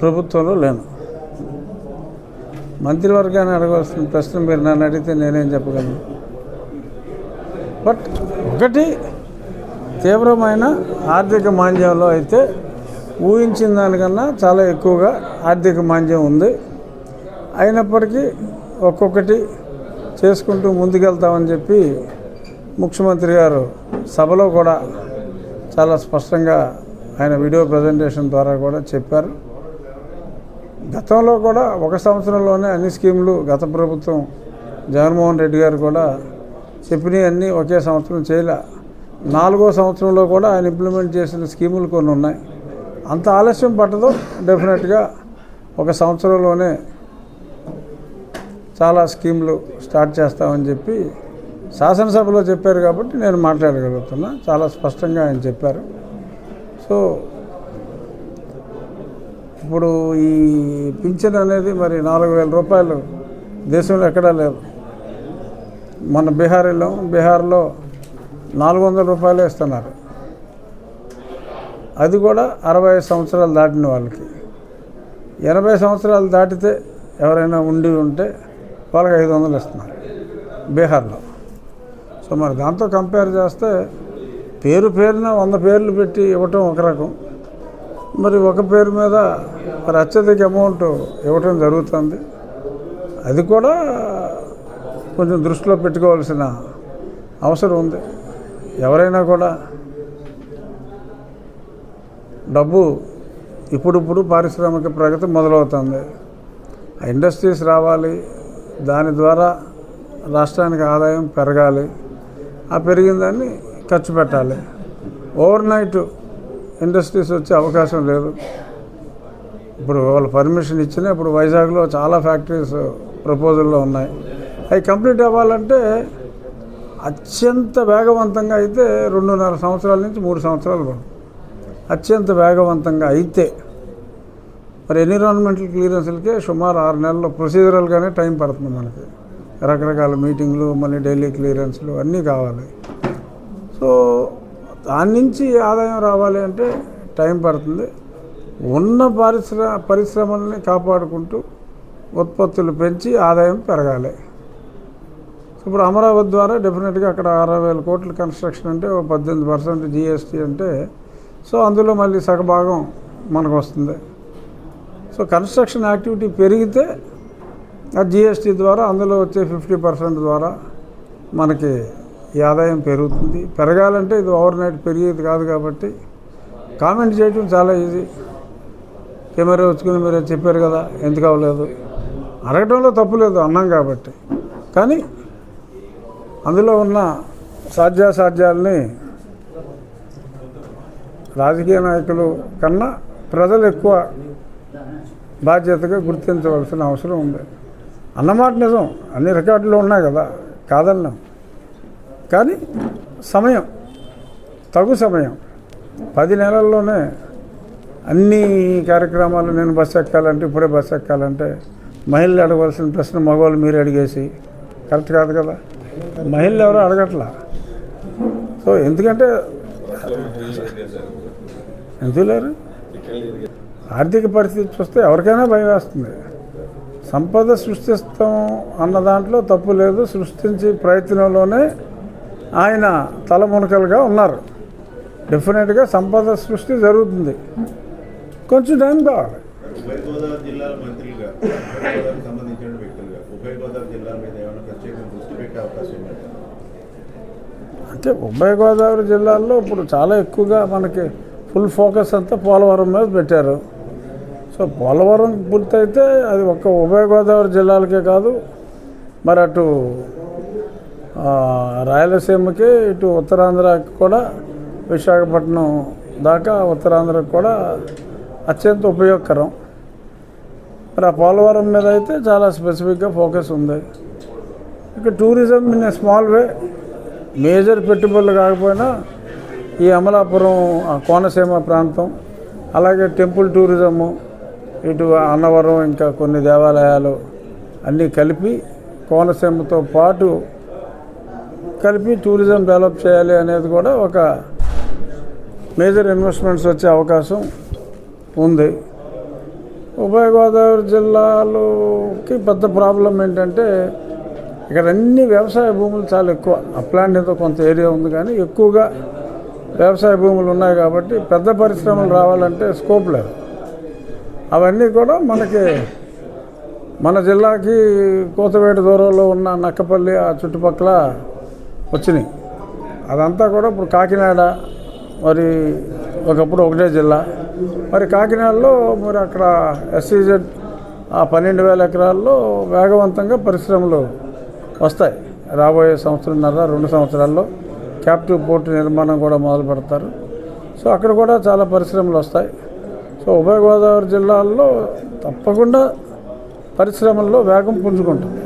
ప్రభుత్వంలో లేను. మంత్రివర్గాన్ని అడగవలసిన ప్రశ్న మీరు నన్ను అడిగితే నేనేం చెప్పగలను? బట్ ఒకటి తీవ్రమైన ఆర్థిక మాంద్యంలో అయితే ఊహించిన దానికన్నా చాలా ఎక్కువగా ఆర్థిక మాంద్యం ఉంది. అయినప్పటికీ ఒక్కొక్కటి చేసుకుంటూ ముందుకెళ్తామని చెప్పి ముఖ్యమంత్రి గారు సభలో కూడా చాలా స్పష్టంగా ఆయన వీడియో ప్రజెంటేషన్ ద్వారా కూడా చెప్పారు. గతంలో కూడా ఒక సంవత్సరంలోనే అన్ని స్కీములు గత ప్రభుత్వం జగన్మోహన్ రెడ్డి గారు కూడా చెప్పినవి అన్నీ ఒకే సంవత్సరం చేయలే. నాలుగో సంవత్సరంలో కూడా ఆయన ఇంప్లిమెంట్ చేసిన స్కీములు కొన్ని ఉన్నాయి. అంత ఆలస్యం పట్టదు. డెఫినెట్గా ఒక సంవత్సరంలోనే చాలా స్కీములు స్టార్ట్ చేస్తామని చెప్పి శాసనసభలో చెప్పారు కాబట్టి నేను మాట్లాడగలుగుతున్నా. చాలా స్పష్టంగా ఆయన చెప్పారు. సో ఇప్పుడు ఈ పింఛన్ అనేది మరి నాలుగు వేల రూపాయలు దేశంలో ఎక్కడా లేదు మన బీహార్ వెళ్ళాం బీహార్లో నాలుగు వందల రూపాయలు ఇస్తున్నారు. అది కూడా అరవై సంవత్సరాలు దాటిన వాళ్ళకి. ఎనభై సంవత్సరాలు దాటితే ఎవరైనా ఉండి ఉంటే వాళ్ళకి ఐదు వందలు ఇస్తున్నారు బీహార్లో. సో మరి దాంతో కంపేర్ చేస్తే పేరు పేరున వంద పేర్లు పెట్టి ఇవ్వటం ఒక రకం. మరి ఒక పేరు మీద మరి అత్యధిక అమౌంట్ ఇవ్వటం జరుగుతుంది. అది కూడా కొంచెం దృష్టిలో పెట్టుకోవాల్సిన అవసరం ఉంది. ఎవరైనా కూడా డబ్బు ఇప్పుడిప్పుడు పారిశ్రామిక ప్రగతి మొదలవుతుంది. ఆ ఇండస్ట్రీస్ రావాలి. దాని ద్వారా రాష్ట్రానికి ఆదాయం పెరగాలి. ఆ పెరిగిన దాన్ని ఖర్చు పెట్టాలి. ఓవర్ నైట్ ఇండస్ట్రీస్ వచ్చే అవకాశం లేదు. ఇప్పుడు వాళ్ళు పర్మిషన్ ఇచ్చినా ఇప్పుడు వైజాగ్లో చాలా ఫ్యాక్టరీస్ ప్రపోజల్లో ఉన్నాయి. అవి కంప్లీట్ అవ్వాలంటే అత్యంత వేగవంతంగా అయితే రెండున్నర సంవత్సరాల నుంచి మూడు సంవత్సరాలు పడుతుంది. అత్యంత వేగవంతంగా అయితే. మరి ఎన్విరాన్మెంటల్ క్లియరెన్స్లకే సుమారు ఆరు నెలలు ప్రొసీజరల్గానే టైం పడుతుంది మనకి. రకరకాల మీటింగ్లు మళ్ళీ డైలీ క్లియరెన్స్లు అన్నీ కావాలి. సో దాని నుంచి ఆదాయం రావాలి అంటే టైం పడుతుంది. ఉన్న పరిశ్ర పరిశ్రమల్ని కాపాడుకుంటూ ఉత్పత్తులు పెంచి ఆదాయం పెరగాలి. ఇప్పుడు అమరావతి ద్వారా డెఫినెట్గా అక్కడ అరవై వేల కోట్ల కన్స్ట్రక్షన్ అంటే ఒక పద్దెనిమిది పర్సెంట్ జిఎస్టీ అంటే సో అందులో మళ్ళీ సగభాగం మనకు వస్తుంది సో కన్స్ట్రక్షన్ యాక్టివిటీ పెరిగితే ఆ జిఎస్టీ ద్వారా అందులో వచ్చే ఫిఫ్టీ పర్సెంట్ ద్వారా మనకి ఈ ఆదాయం పెరుగుతుంది. పెరగాలంటే ఇది ఓవర్ నైట్ పెరిగేది కాదు కాబట్టి కామెంట్ చేయడం చాలా ఈజీ. కెమెరా వచ్చుకుని మీరు చెప్పారు కదా ఎందుకు అవ్వలేదు? అడగటంలో తప్పు లేదు అన్నాం కాబట్టి. కానీ అందులో ఉన్న సాధ్యాసాధ్యాలని రాజకీయ నాయకులు కన్నా ప్రజలు ఎక్కువ బాధ్యతగా గుర్తించవలసిన అవసరం ఉంది. అన్నమాట నిజం అన్ని రికార్డులు ఉన్నాయి కదా కాదన్నాం. కానీ సమయం తగు సమయం. పది నెలల్లోనే అన్ని కార్యక్రమాలు నేను బస్సు ఎక్కాలంటే ఇప్పుడే బస్సు ఎక్కాలంటే మహిళలు అడగవలసిన ప్రశ్న మగవాళ్ళు మీరు అడిగేసి కరెక్ట్ కాదు కదా? మహిళలు ఎవరు అడగట్లా? సో ఎందుకంటే ఎందుకు లేరు? ఆర్థిక పరిస్థితి చూస్తే ఎవరికైనా భయం వేస్తుంది. సంపద సృష్టిస్తాం అన్న దాంట్లో తప్పు లేదు. సృష్టించే ప్రయత్నంలోనే ఆయన తలమునకలుగా ఉన్నారు. డెఫినెట్గా సంపద సృష్టి జరుగుతుంది. కొంచెం టైం కావాలి. అంటే ఉభయ గోదావరి జిల్లాల్లో ఇప్పుడు చాలా ఎక్కువగా మనకి ఫుల్ ఫోకస్ అంతా పోలవరం మీద పెట్టారు. సో పోలవరం పూర్తయితే అది ఒక్క ఉభయ గోదావరి జిల్లాలకే కాదు మరి అటు రాయలసీమకి ఇటు ఉత్తరాంధ్రకి కూడా విశాఖపట్నం దాకా ఉత్తరాంధ్రకు కూడా అత్యంత ఉపయోగకరం. మరి ఆ పోలవరం మీద అయితే చాలా స్పెసిఫిక్గా ఫోకస్ ఉంది. ఇక tourism in small way major పెట్టుబడులు కాకపోయినా ఈ అమలాపురం ఆ కోనసీమ ప్రాంతం అలాగే టెంపుల్ టూరిజము ఇటు అన్నవరం ఇంకా కొన్ని దేవాలయాలు అన్నీ కలిపి కోనసీమతో పాటు కలిపి టూరిజం డెవలప్ చేయాలి అనేది కూడా ఒక మేజర్ ఇన్వెస్ట్మెంట్స్ వచ్చే అవకాశం ఉంది. ఉభయ గోదావరి జిల్లాలోకి పెద్ద ప్రాబ్లం ఏంటంటే ఇక్కడ అన్ని వ్యవసాయ భూములు చాలా ఎక్కువ. అప్లాండ్ ఏదో కొంత ఏరియా ఉంది కానీ ఎక్కువగా వ్యవసాయ భూములు ఉన్నాయి కాబట్టి పెద్ద పరిశ్రమలు రావాలంటే స్కోప్ లేదు. అవన్నీ కూడా మనకి మన జిల్లాకి కోతవేట దూరంలో ఉన్న నక్కపల్లి ఆ చుట్టుపక్కల వచ్చినాయి. అదంతా కూడా ఇప్పుడు కాకినాడ మరి ఒకప్పుడు ఒకటే జిల్లా. మరి కాకినాడలో మరి అక్కడ ఎస్సీజెడ్ ఆ పన్నెండు వేల ఎకరాల్లో వేగవంతంగా పరిశ్రమలు వస్తాయి. రాబోయే సంవత్సరంన్నర రెండు సంవత్సరాల్లో క్యాప్టివ్ పోర్ట్ నిర్మాణం కూడా మొదలు పెడతారు. సో అక్కడ కూడా చాలా పరిశ్రమలు వస్తాయి. సో ఉభయ గోదావరి జిల్లాల్లో తప్పకుండా పరిశ్రమల్లో వేగం పుంజుకుంటుంది.